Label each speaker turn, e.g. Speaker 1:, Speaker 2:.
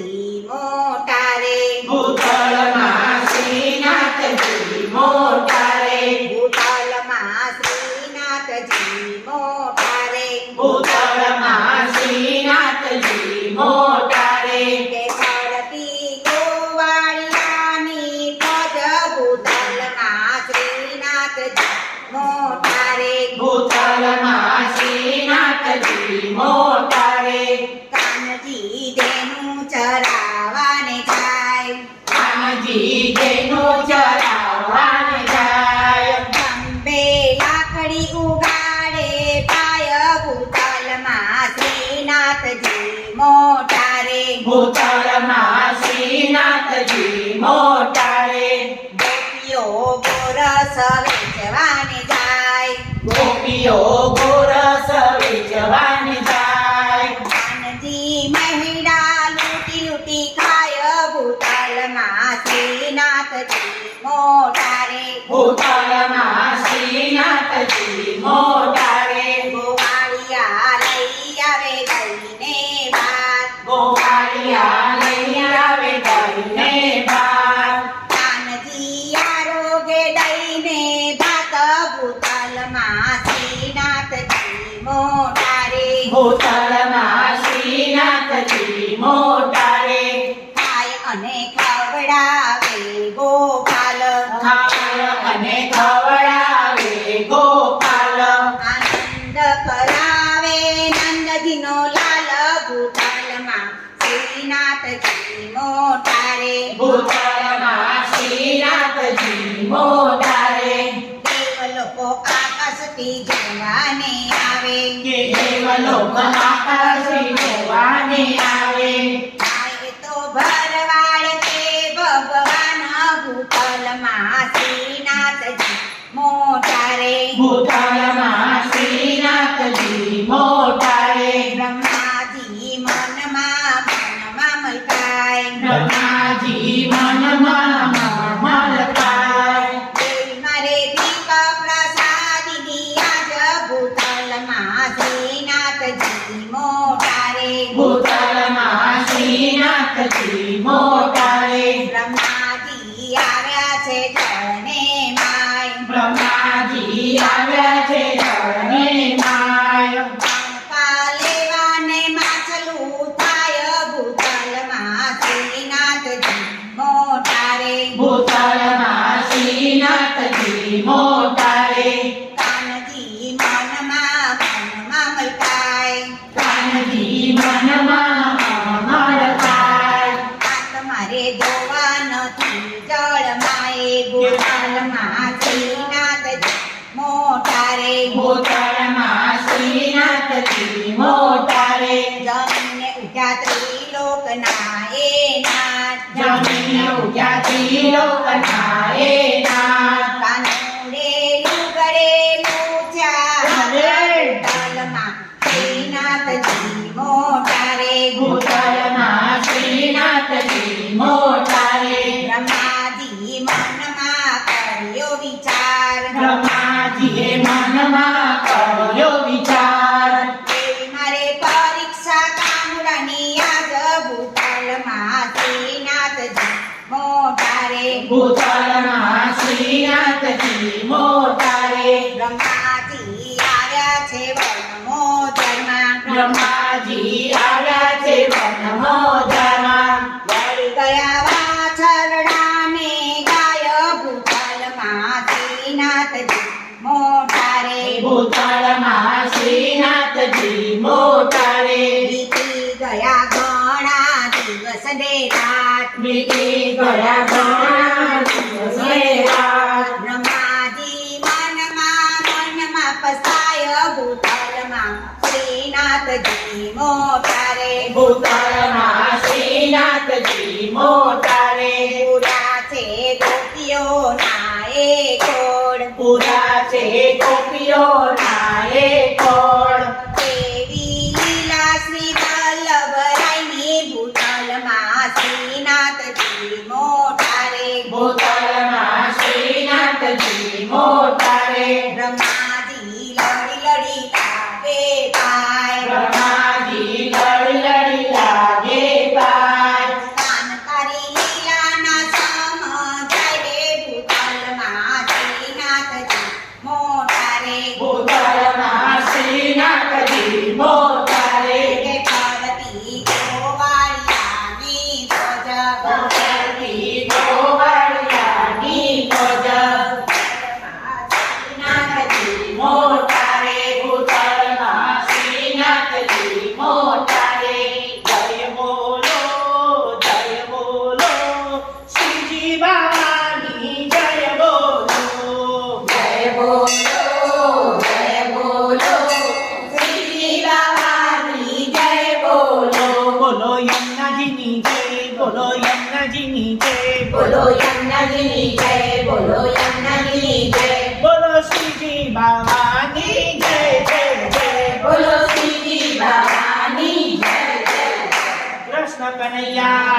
Speaker 1: શ્રીનાથજી ગોપીઓ ગોરસ વેચવાને જાય.
Speaker 2: ગોપીઓ
Speaker 1: આરોગે દઈને ભાત ભૂતલમાં શ્રીનાથજી મોટા રે
Speaker 2: ભૂતળમાં શ્રીનાથજી મોટા રે
Speaker 1: ખાય અને ખવડાવે ગોપાલ.
Speaker 2: ખાય અને ખવડાવે ગોપાલ.
Speaker 1: આનંદ કરાવે નંદજીનો લાલ ભૂતલમાં શ્રીનાથજી મોટા રે
Speaker 2: ભૂતળમાં શ્રીનાથજી મોટા રે
Speaker 1: દેવ લોકો આકાશથી જોવાને આવે
Speaker 2: કે દેવલોક આકાશી જોવાને આવે
Speaker 1: થાય તો ભરવાડ રે
Speaker 2: ભૂતળમાં મોટાએ મોટા
Speaker 1: બ્રહ્માજી આવ્યા છે જળને માય
Speaker 2: બ્રહ્માજી આવ્યા છે જળને માય
Speaker 1: મોટા
Speaker 2: શ્રીનાથજી મોટા રે
Speaker 1: શ્રીનાથજી મોટા રે જમીને ઉજા ત્રિલોકના એ નાથ.
Speaker 2: જમીન ઉજાતી લોકના એ નાથ.
Speaker 1: મોટા
Speaker 2: શ્રીનાથજી મોટા રે
Speaker 1: બ્રહ્માજી આવ્યા છે વનમોદરમાં
Speaker 2: બ્રહ્માજી આવ્યા છે વનમોદરમાં
Speaker 1: વળી ગયા વાછરડાને ગાય ભૂતલમાં શ્રીનાથજી મોટા રે
Speaker 2: ભૂતળમાં શ્રીનાથજી મોટા રે
Speaker 1: વીતી ગયા ઘણા દિવસ ને રાત
Speaker 2: ગયા ઘણા
Speaker 1: મનમાં પસાય ભૂતલમાં શ્રીનાથજી મોટા રે
Speaker 2: ભૂતળમાં શ્રીનાથજી મોટા રે
Speaker 1: પૂરા છે ગોપીઓ ના એ કોડ
Speaker 2: પૂરા છે ગોપીઓ ના એ કોડ
Speaker 1: દેવી લીલા શ્રી વલ્લભરાયની ભૂતલમાં શ્રીનાથજી મોટા
Speaker 2: ભૂતળમાં શ્રીનાથજી મોટા રે
Speaker 1: બોલો
Speaker 2: યમુનાજીની જય બોલો યમુનાજીની જય
Speaker 1: બોલો યમુનાજીની જય. બોલો
Speaker 2: શ્રીજી બાવાની જય જય જય.
Speaker 1: બોલો શ્રીજી બાવાની જય જય.
Speaker 2: કૃષ્ણ કનૈયા